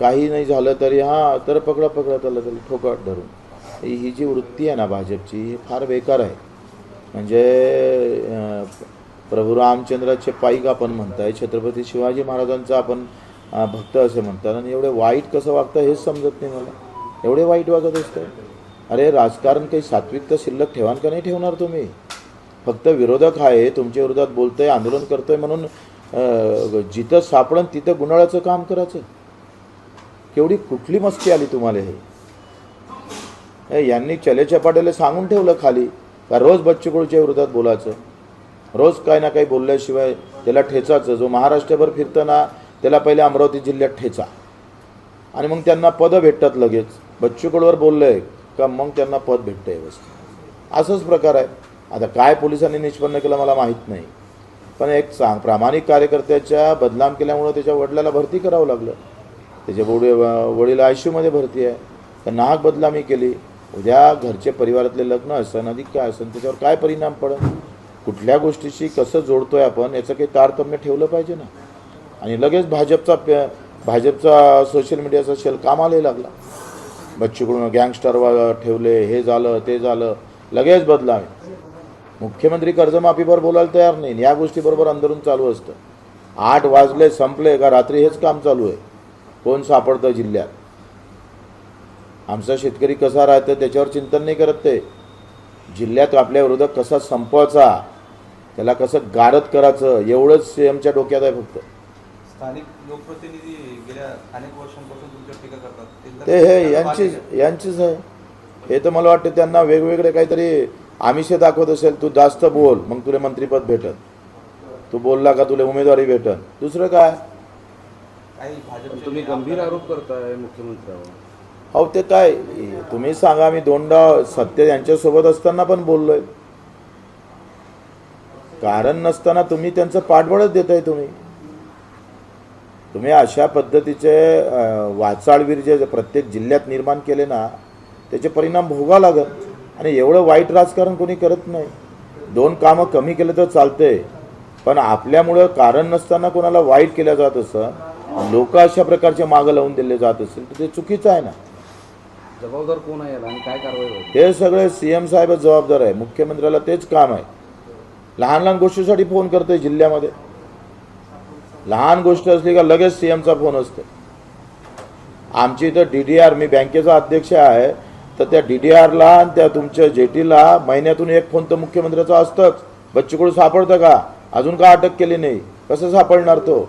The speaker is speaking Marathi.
काही नाही झालं तरी हां तर पकडा पकडा त्याला त्याला ठोकाट धरून. ही जी वृत्ती आहे ना भाजपची ही फार बेकार आहे. म्हणजे प्रभू रामचंद्राचे पाईक आपण म्हणताय छत्रपती शिवाजी महाराजांचा आपण भक्त असे म्हणतात. आणि एवढे वाईट कसं वागतं हेच समजत नाही मला. एवढे वाईट वागत असतं अरे राजकारण काही सात्विकता शिल्लक ठेवान का नाही ठेवणार तुम्ही? फक्त विरोधक आहे तुमच्या विरोधात बोलतोय आंदोलन करतोय म्हणून जिथं सापडन तिथं गुन्हाळाचं काम करायचं. केवढी कुठली मस्ती आली तुम्हाला हे? यांनी चले चपाट्याला सांगून ठेवलं खाली का रोज बच्चूकडूच्या विरोधात बोलायचं? रोज काय ना काही बोलल्याशिवाय त्याला ठेचायचं. जो महाराष्ट्रभर फिरताना त्याला पहिले अमरावती जिल्ह्यात ठेचा. आणि मग त्यांना पदं भेटतात लगेच. बच्चूकडवर बोललंय का मग त्यांना पद भेटतं व्यवस्थित. असंच प्रकार आहे. आता काय पोलिसांनी निष्पन्न केलं मला माहीत नाही. पण एक सांग प्रामाणिक कार्यकर्त्याच्या बदनाम केल्यामुळं त्याच्या वडिलाला भरती करावं लागलं. त्याच्या वडील वडील आयमध्ये भरती आहे. तर नाक बदलामी केली. उद्या घरचे परिवारातले लग्न असन अधिक काय असं त्याच्यावर काय परिणाम पडेल कुठल्या गोष्टीशी कसं जोडतोय आपण याचं काही तारतम्य ठेवलं पाहिजे ना? आणि लगेच भाजपचा प भाजपचा सोशल मीडियाचा शेल कामालाही लागला. बच्चूकडून गँगस्टर ठेवले हे झालं ते झालं लगेच बदलावे मुख्यमंत्री कर्जमाफीवर बोलायला तयार नाही. या गोष्टीबरोबर अंदरून चालू असतं. आठ वाजले संपले का रात्री हेच काम चालू आहे. कोण सापडतं जिल्ह्यात? आमचा शेतकरी कसा राहतं त्याच्यावर चिंतन नाही करत ते. जिल्ह्यात आपल्या विरोधात कसा संपवायचा त्याला कसं गारद करायचं एवढंच सीएमच्या डोक्यात आहे फक्त. स्थानिक लोकप्रतिनिधी गेल्या अनेक वर्षांपासून टीका करतात. ते हे यांचीच यांचीच आहे. हे तर मला वाटतं त्यांना वेगवेगळे काहीतरी आमिषे दाखवत असेल तू जास्त बोल मग तुला मंत्रीपद भेटत तू बोलला का तुला उमेदवारी भेटत दुसरं काय? तुम्ही गंभीर आरोप करताय मुख्यमंत्र्यावर. अहो ते काय? तुम्ही सांगा मी दोनदा सत्य यांच्यासोबत असताना पण बोललोय. कारण नसताना तुम्ही त्यांचं पाठबळच देताय तुम्ही. तुम्ही अशा पद्धतीचे वाचाळवीर जे प्रत्येक जिल्ह्यात निर्माण केले ना त्याचे परिणाम भोगावं लागत आणि एवढं वाईट राजकारण कोणी करत नाही. दोन कामं कमी केलं तर चालतंय. पण आपल्यामुळं कारण नसताना कोणाला वाईट केलं जात असं लोक अशा प्रकारचे मागं लावून दिले जात असेल तर ते चुकीचं आहे ना. जबाबदार कोण आहे याला आणि काय कारवाई होईल? हे सगळे सी एम साहेबच जबाबदार आहे. मुख्यमंत्र्याला तेच काम आहे. लहान लहान गोष्टीसाठी फोन करतोय जिल्ह्यामध्ये. लहान गोष्ट असली का लगेच सी एमचा फोन असतो. आमची इथं डी डी आर मी बँकेचा अध्यक्ष आहे. तर त्या डी डी आरला आणि त्या तुमच्या जेटीला महिन्यातून एक फोन तर मुख्यमंत्र्याचा असतंच. बच्चूकडून सापडतं का? अजून का अटक केली नाही? कसं सापडणार तो?